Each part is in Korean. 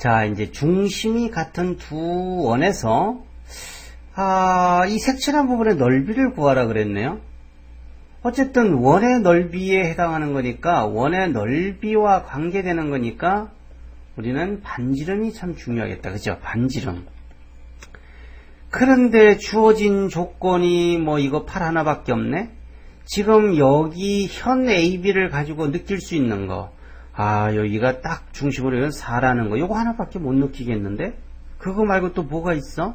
자, 이제 중심이 같은 두 원에서 아, 이 색칠한 부분의 넓이를 구하라 그랬네요. 어쨌든 원의 넓이에 해당하는 거니까 원의 넓이와 관계되는 거니까 우리는 반지름이 참 중요하겠다. 그죠? 반지름. 그런데 주어진 조건이 뭐 이거 팔 하나밖에 없네? 지금 여기 현 AB를 가지고 느낄 수 있는 거. 아, 여기가 딱 중심으로 이건 4라는 거. 요거 하나밖에 못 느끼겠는데? 그거 말고 또 뭐가 있어?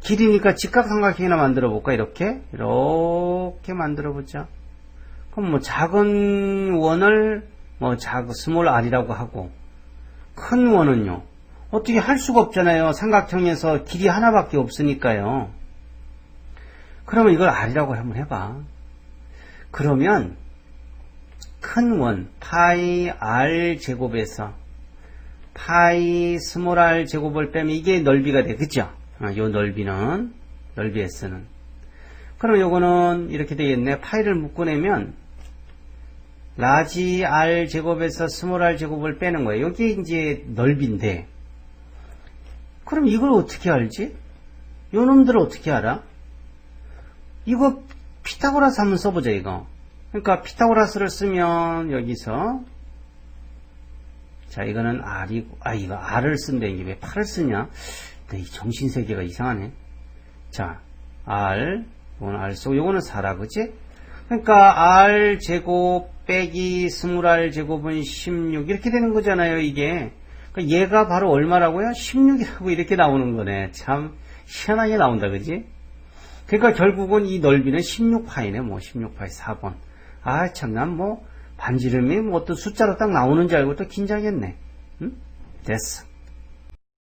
길이니까 직각삼각형이나 만들어 볼까? 이렇게? 이렇게 만들어 보자. 그럼 뭐 작은 원을 뭐 작은 스몰 r이라고 하고 큰 원은요. 어떻게 할 수가 없잖아요. 삼각형에서 길이 하나밖에 없으니까요. 그러면 이걸 r이라고 한번 해봐. 그러면 큰 원, 파이 r 제곱에서 파이 스몰 r 제곱을 빼면 이게 넓이가 돼. 그죠? 어, 요 넓이는, 넓이 s는. 그럼 요거는 이렇게 되겠네. 파이를 묶어내면 라지 r 제곱에서 스몰 r 제곱을 빼는 거예요. 여기 이제 넓이인데. 그럼 이걸 어떻게 알지? 요 놈들을 어떻게 알아? 이거 피타고라스 한번 써보자 이거. 그러니까 피타고라스를 쓰면 여기서 자 이거는 R이고 아 이거 R을 쓴데 이게 왜 8을 쓰냐? 이 정신세계가 이상하네. 자 R 이거는 R 쓰고 이거는 4라 그지? 그러니까 R 제곱 빼기 스물 R 제곱은 16 이렇게 되는 거잖아요 이게. 그러니까 얘가 바로 얼마라고요? 16이라고 이렇게 나오는 거네. 참 희한하게 나온다 그지? 그러니까 결국은 이 넓이는 16파이네. 뭐 16파이 4번. 아, 참, 난 뭐, 반지름이 뭐 어떤 숫자로 딱 나오는 줄 알고 또 긴장했네. 응? 됐어.